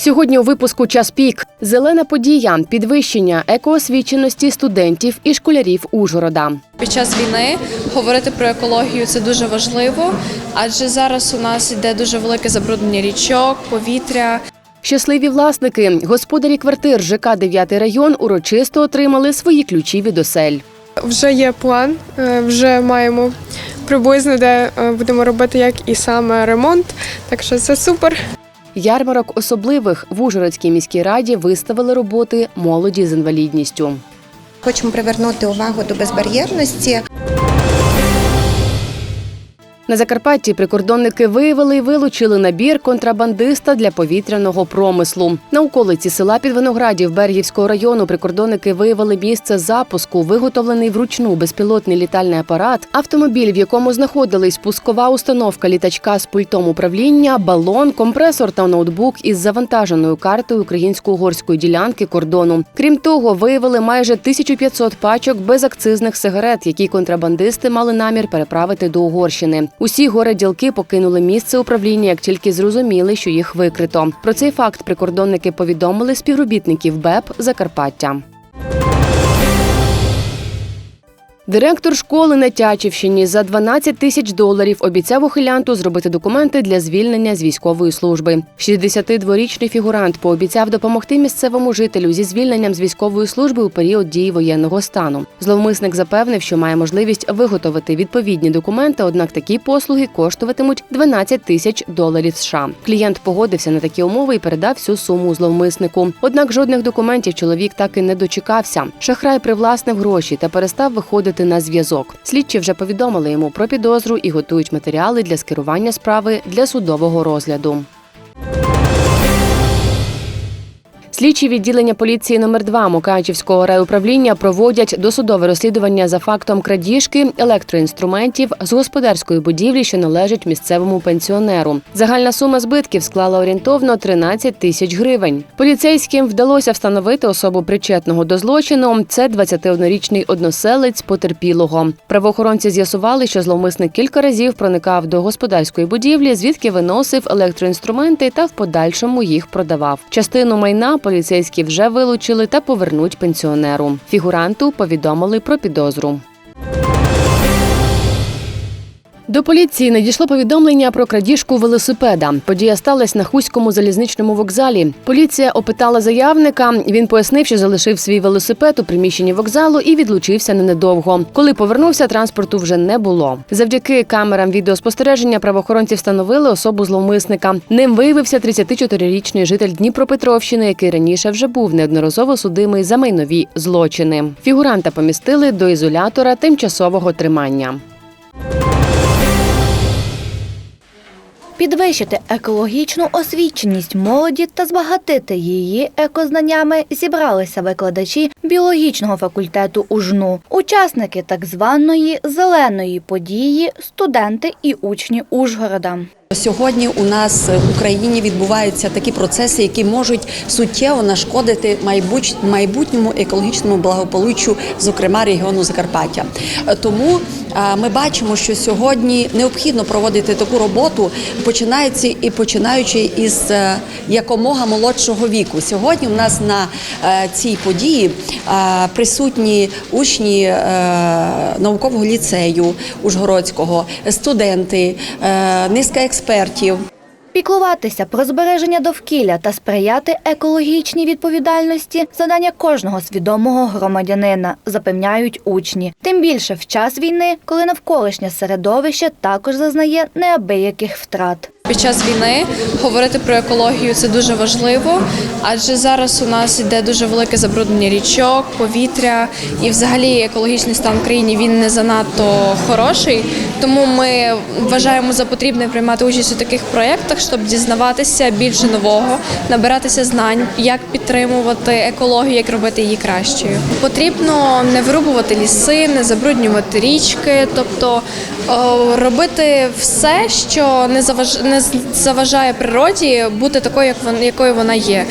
Сьогодні у випуску час пік зелена подія, підвищення екоосвіченості студентів і школярів Ужгорода. Під час війни говорити про екологію це дуже важливо, адже зараз у нас йде дуже велике забруднення річок, повітря. Щасливі власники, господарі квартир ЖК 9 район урочисто отримали свої ключі від осель. Вже є план, е, вже маємо приблизно, де е, будемо робити як і саме ремонт. Так що це супер. Ярмарок особливих в Ужгородській міській раді виставили роботи молоді з інвалідністю. Хочемо привернути увагу до безбар'єрності. На Закарпатті прикордонники виявили і вилучили набір контрабандиста для повітряного промислу. На околиці села Підвиноградів Бергівського району прикордонники виявили місце запуску, виготовлений вручну безпілотний літальний апарат, автомобіль, в якому знаходились пускова установка літачка з пультом управління, балон, компресор та ноутбук із завантаженою картою українсько-угорської ділянки кордону. Крім того, виявили майже 1500 пачок безакцизних сигарет, які контрабандисти мали намір переправити до Угорщини. Усі горе-ділки покинули місце управління, як тільки зрозуміли, що їх викрито. Про цей факт прикордонники повідомили співробітників БЕП Закарпаття. Директор школи на Тячівщині за 12 тисяч доларів обіцяв ухилянту зробити документи для звільнення з військової служби. 62-річний фігурант пообіцяв допомогти місцевому жителю зі звільненням з військової служби у період дії воєнного стану. Зловмисник запевнив, що має можливість виготовити відповідні документи, однак такі послуги коштуватимуть 12 тисяч доларів США. Клієнт погодився на такі умови і передав всю суму зловмиснику. Однак жодних документів чоловік так і не дочекався. Шахрай привласнив гроші та перестав виходити на зв'язок. Слідчі вже повідомили йому про підозру і готують матеріали для скерування справи для судового розгляду. Слідчі відділення поліції номер 2 Мукачівського райуправління проводять досудове розслідування за фактом крадіжки електроінструментів з господарської будівлі, що належить місцевому пенсіонеру. Загальна сума збитків склала орієнтовно 13 тисяч гривень. Поліцейським вдалося встановити особу причетного до злочину. Це 21-річний односелець потерпілого. Правоохоронці з'ясували, що зловмисник кілька разів проникав до господарської будівлі, звідки виносив електроінструменти та в подальшому їх продавав. Частину майна поліцейські вже вилучили та повернуть пенсіонеру. Фігуранту повідомили про підозру. До поліції надійшло повідомлення про крадіжку велосипеда. Подія сталася на Хуському залізничному вокзалі. Поліція опитала заявника. Він пояснив, що залишив свій велосипед у приміщенні вокзалу і відлучився ненадовго. Коли повернувся, транспорту вже не було. Завдяки камерам відеоспостереження правоохоронці встановили особу зловмисника. Ним виявився 34-річний житель Дніпропетровщини, який раніше вже був неодноразово судимий за майнові злочини. Фігуранта помістили до ізолятора тимчасового тримання. Підвищити екологічну освіченість молоді та збагатити її екознаннями зібралися викладачі біологічного факультету УЖНУ, учасники так званої зеленої події, студенти і учні Ужгорода. Сьогодні у нас в Україні відбуваються такі процеси, які можуть суттєво нашкодити майбутньому екологічному благополуччю, зокрема регіону Закарпаття. Тому ми бачимо, що сьогодні необхідно проводити таку роботу, починаючи і починаючи із е, якомога молодшого віку. Сьогодні у нас на е, цій події присутні учні е, наукового ліцею Ужгородського, студенти, низка експертів. Піклуватися про збереження довкілля та сприяти екологічній відповідальності завдання кожного свідомого громадянина, запевняють учні. Тим більше в час війни, коли навколишнє середовище також зазнає неабияких втрат. Під час війни говорити про екологію це дуже важливо, адже зараз у нас йде дуже велике забруднення річок, повітря і взагалі екологічний стан в країні він не занадто хороший. Тому ми вважаємо за потрібне приймати участь у таких проєктах, щоб дізнаватися більше нового, набиратися знань, як підтримувати екологію, як робити її кращою. Потрібно не вирубувати ліси, не забруднювати річки, тобто робити все, що не заваж- не заважає природі бути такою, як якою вона є.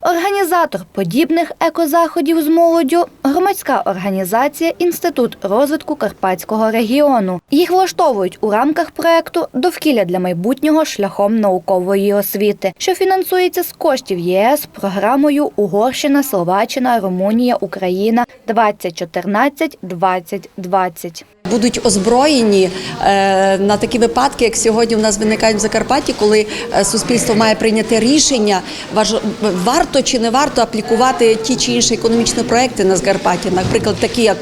Організатор подібних екозаходів з молоддю громадська організація Інститут розвитку Карпатського регіону. Їх влаштовують у рамках проекту Довкілля для майбутнього шляхом наукової освіти, що фінансується з коштів ЄС програмою Угорщина, Словаччина, Румунія, Україна 2014-2020. Будуть озброєні е, на такі випадки, як сьогодні у нас виникають в Закарпатті, коли е, суспільство має прийняти рішення, варто чи не варто аплікувати ті чи інші економічні проекти на Закарпатті, наприклад, такі як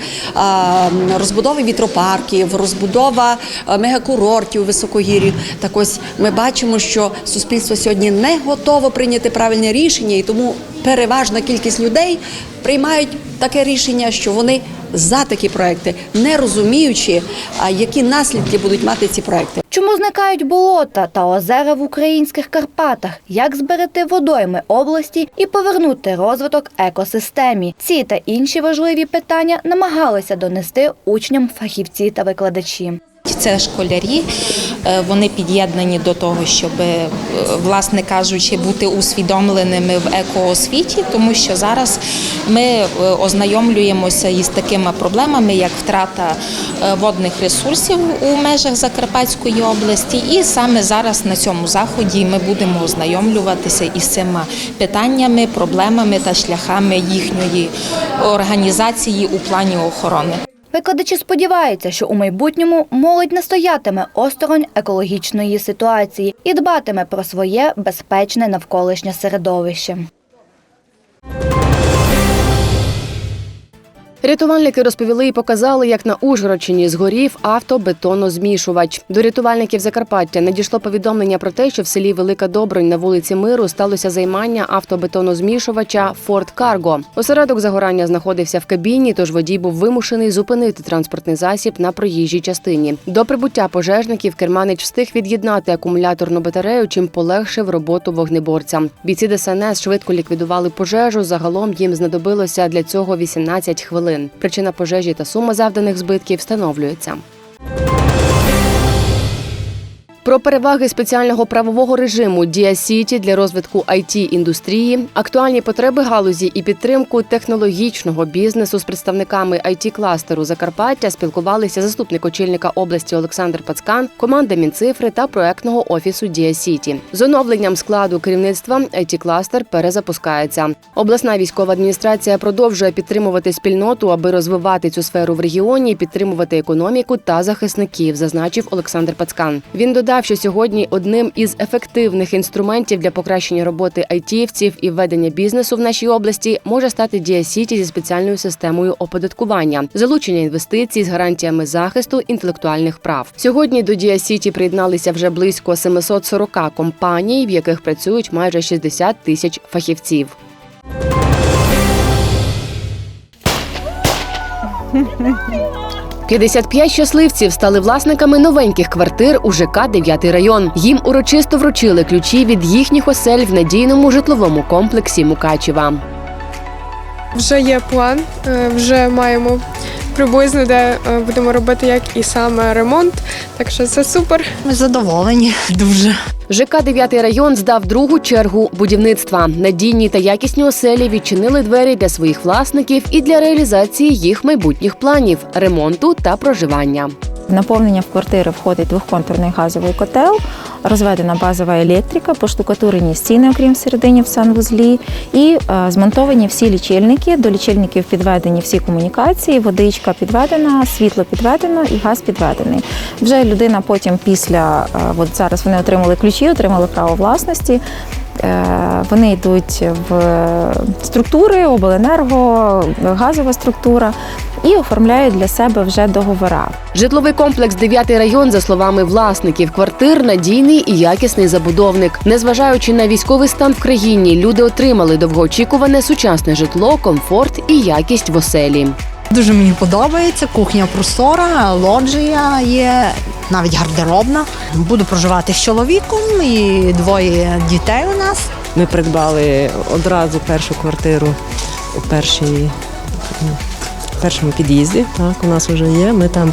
розбудова вітропарків, розбудова е, мегакурортів у високогір'ї. Так ось ми бачимо, що суспільство сьогодні не готово прийняти правильне рішення, і тому переважна кількість людей приймають таке рішення, що вони за такі проекти, не розуміючи, які наслідки будуть мати ці проекти. Чому зникають болота та озера в українських Карпатах? Як зберегти водойми області і повернути розвиток екосистемі? Ці та інші важливі питання намагалися донести учням фахівці та викладачі. Це школярі, е, вони під'єднані до того, щоб, е, власне кажучи, бути усвідомленими в екоосвіті, тому що зараз ми е, ознайомлюємося із такими проблемами, як втрата водних ресурсів у межах Закарпатської області. І саме зараз на цьому заході ми будемо ознайомлюватися із цими питаннями, проблемами та шляхами їхньої організації у плані охорони. Викладачі сподіваються, що у майбутньому молодь не стоятиме осторонь екологічної ситуації і дбатиме про своє безпечне навколишнє середовище. Рятувальники розповіли і показали, як на Ужгородщині згорів автобетонозмішувач. До рятувальників Закарпаття надійшло повідомлення про те, що в селі Велика Добронь на вулиці Миру сталося займання автобетонозмішувача Форт Карго. Осередок загорання знаходився в кабіні, тож водій був вимушений зупинити транспортний засіб на проїжджій частині. До прибуття пожежників керманич встиг від'єднати акумуляторну батарею, чим полегшив роботу вогнеборцям. Бійці ДСНС швидко ліквідували пожежу. Загалом їм знадобилося для цього 18 хвилин. Причина пожежі та сума завданих збитків встановлюється. Про переваги спеціального правового режиму Дія Сіті для розвитку it індустрії, актуальні потреби галузі і підтримку технологічного бізнесу з представниками it кластеру Закарпаття спілкувалися заступник очільника області Олександр Пацкан, команда Мінцифри та проектного офісу Дія Сіті. З оновленням складу керівництва it кластер перезапускається. Обласна військова адміністрація продовжує підтримувати спільноту, аби розвивати цю сферу в регіоні, підтримувати економіку та захисників, зазначив Олександр Пацкан. Він додав, що сьогодні одним із ефективних інструментів для покращення роботи айтівців і ведення бізнесу в нашій області може стати Дія Сіті зі спеціальною системою оподаткування, залучення інвестицій з гарантіями захисту інтелектуальних прав. Сьогодні до Дія Сіті приєдналися вже близько 740 компаній, в яких працюють майже 60 тисяч фахівців. «55 щасливців стали власниками новеньких квартир у ЖК «9 район. Їм урочисто вручили ключі від їхніх осель в надійному житловому комплексі Мукачева. Вже є план, е, вже маємо приблизно, де е, будемо робити як і саме ремонт. Так що це супер. Ми задоволені дуже. ЖК «9 район здав другу чергу будівництва. Надійні та якісні оселі відчинили двері для своїх власників і для реалізації їх майбутніх планів ремонту та проживання. Наповнення в квартири входить двохконтурний газовий котел, розведена базова електрика, поштукатурені стіни, окрім середині в санвузлі, і е, змонтовані всі лічильники. До лічильників підведені всі комунікації, водичка підведена, світло підведено і газ підведений. Вже людина потім після е, от зараз вони отримали ключі, отримали право власності. Е, Вони йдуть в структури, обленерго, газова структура і оформляють для себе вже договора. Житловий комплекс «9 район, за словами власників квартир, надійний і якісний забудовник. Незважаючи на військовий стан в країні, люди отримали довгоочікуване сучасне житло, комфорт і якість в оселі. Дуже мені подобається. Кухня простора, лоджія є, навіть гардеробна. Буду проживати з чоловіком і двоє дітей у нас. Ми придбали одразу першу квартиру у першій, першому під'їзді. Так, у нас вже є. Ми там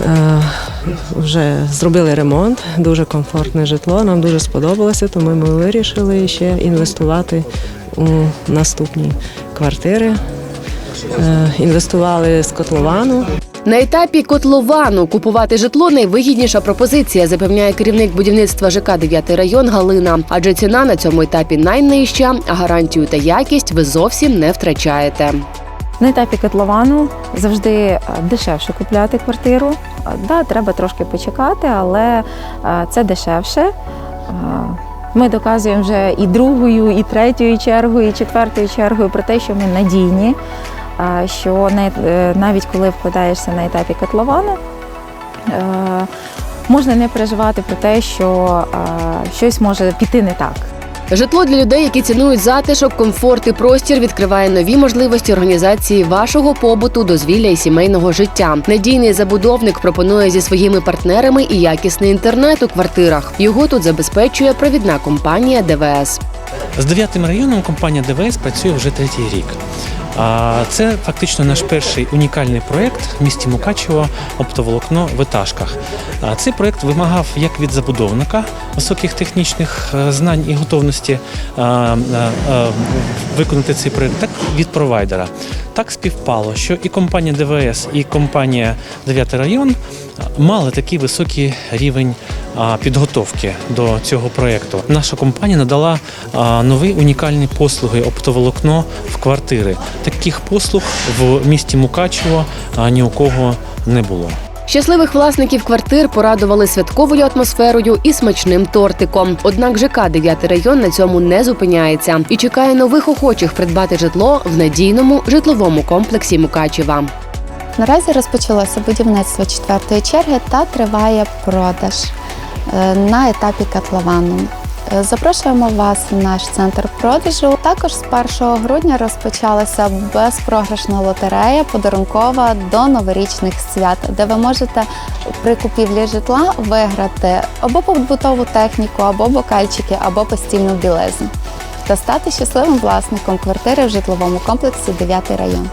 е, вже зробили ремонт, дуже комфортне житло. Нам дуже сподобалося, тому ми вирішили ще інвестувати у наступні квартири. Е, Інвестували з котловану. На етапі котловану купувати житло найвигідніша пропозиція, запевняє керівник будівництва ЖК 9 район Галина. Адже ціна на цьому етапі найнижча, а гарантію та якість ви зовсім не втрачаєте. На етапі котловану завжди е, дешевше купляти квартиру. Е, Да, треба трошки почекати, але е, це дешевше. Ми доказуємо вже і другою, і третьою чергою, і четвертою чергою про те, що ми надійні, що не- е, навіть коли вкладаєшся на етапі котловану, е, можна не переживати про те, що щось може піти не так. Житло для людей, які цінують затишок, комфорт і простір, відкриває нові можливості організації вашого побуту, дозвілля і сімейного життя. Надійний забудовник пропонує зі своїми партнерами і якісний інтернет у квартирах. Його тут забезпечує провідна компанія ДВС. З дев'ятим районом компанія ДВС працює вже третій рік. Це фактично наш перший унікальний проєкт в місті Мукачево оптоволокно в етажках. Цей проєкт вимагав як від забудовника високих технічних е, знань і готовності виконати цей проєкт, так і від провайдера. Так співпало, що і компанія ДВС, і компанія 9 район мали такий високий рівень підготовки до цього проєкту. Наша компанія надала нові унікальні послуги оптоволокно в квартири. Таких послуг в місті Мукачево ні у кого не було. Щасливих власників квартир порадували святковою атмосферою і смачним тортиком. Однак ЖК 9 район на цьому не зупиняється і чекає нових охочих придбати житло в надійному житловому комплексі Мукачева. Наразі розпочалося будівництво четвертої черги та триває продаж на етапі котловану. Е, Запрошуємо вас в наш центр продажу. Також з 1 грудня розпочалася безпрограшна лотерея подарункова до новорічних свят, де ви можете при купівлі житла виграти або побутову техніку, або бокальчики, або постільну білизну та стати щасливим власником квартири в житловому комплексі 9 район.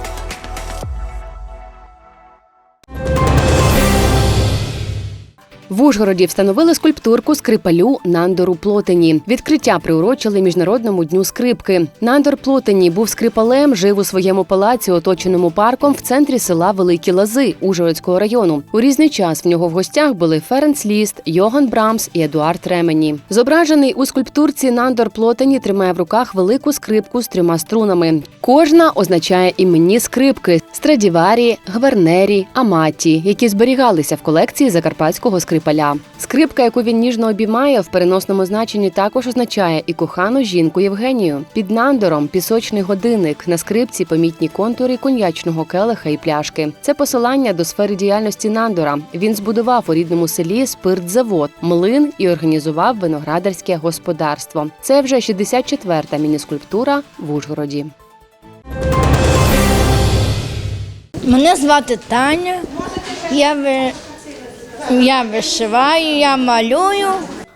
В Ужгороді встановили скульптурку скрипалю Нандору Плотені. Відкриття приурочили міжнародному дню скрипки. Нандор Плотені був скрипалем, жив у своєму палаці, оточеному парком в центрі села Великі Лази Ужгородського району. У різний час в нього в гостях були Ференц Ліст, Йоган Брамс і Едуард Ремені. Зображений у скульптурці Нандор Плотені тримає в руках велику скрипку з трьома струнами. Кожна означає іменні скрипки Страдіварі, Гвернері, Аматі, які зберігалися в колекції закарпатського скрипаля. Скрипка, яку він ніжно обіймає, в переносному значенні також означає і кохану жінку Євгенію. Під нандором пісочний годинник на скрипці помітні контури коньячного келиха і пляшки. Це посилання до сфери діяльності Нандора. Він збудував у рідному селі спиртзавод, млин і організував виноградарське господарство. Це вже 64-та мініскульптура в Ужгороді. Мене звати Таня. Я. я вишиваю, я малюю.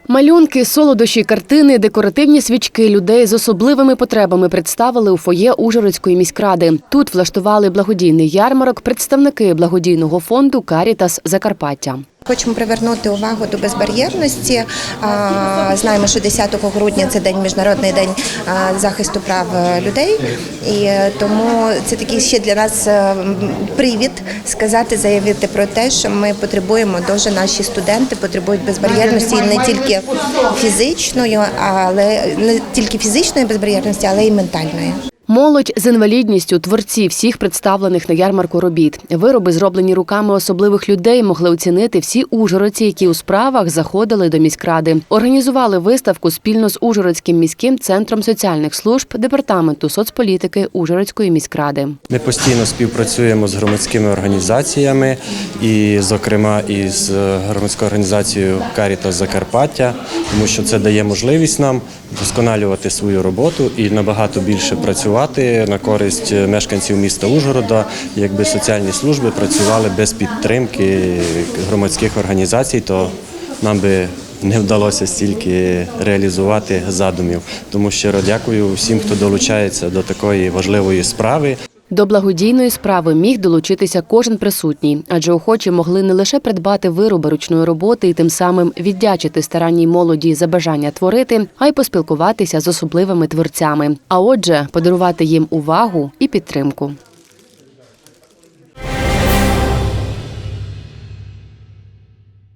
Малюнки, солодощі, картини, декоративні свічки людей з особливими потребами представили у фоє Ужгородської міськради. Тут влаштували благодійний ярмарок представники благодійного фонду Карітас Закарпаття. Хочемо привернути увагу до безбар'єрності. Знаємо, що 10 грудня це день міжнародний день захисту прав е, людей, і е, тому це такий ще для нас е, привід сказати, заявити про те, що ми потребуємо дуже наші студенти потребують безбар'єрності не тільки фізичної, але не тільки фізичної безбар'єрності, але й ментальної. Молодь з інвалідністю, творці всіх представлених на ярмарку робіт. Вироби, зроблені руками особливих людей, могли оцінити всі ужгородці, які у справах заходили до міськради. Організували виставку спільно з Ужгородським міським центром соціальних служб департаменту соцполітики Ужгородської міськради. Ми постійно співпрацюємо з громадськими організаціями, і, зокрема, із громадською організацією Карітас Закарпаття, тому що це дає можливість нам вдосконалювати свою роботу і набагато більше працювати на користь мешканців міста Ужгорода, якби соціальні служби працювали без підтримки громадських організацій, то нам би не вдалося стільки реалізувати задумів. Тому щиро дякую всім, хто долучається до такої важливої справи. До благодійної справи міг долучитися кожен присутній, адже охочі могли не лише придбати вироби ручної роботи і тим самим віддячити старанній молоді за бажання творити, а й поспілкуватися з особливими творцями. А отже, подарувати їм увагу і підтримку.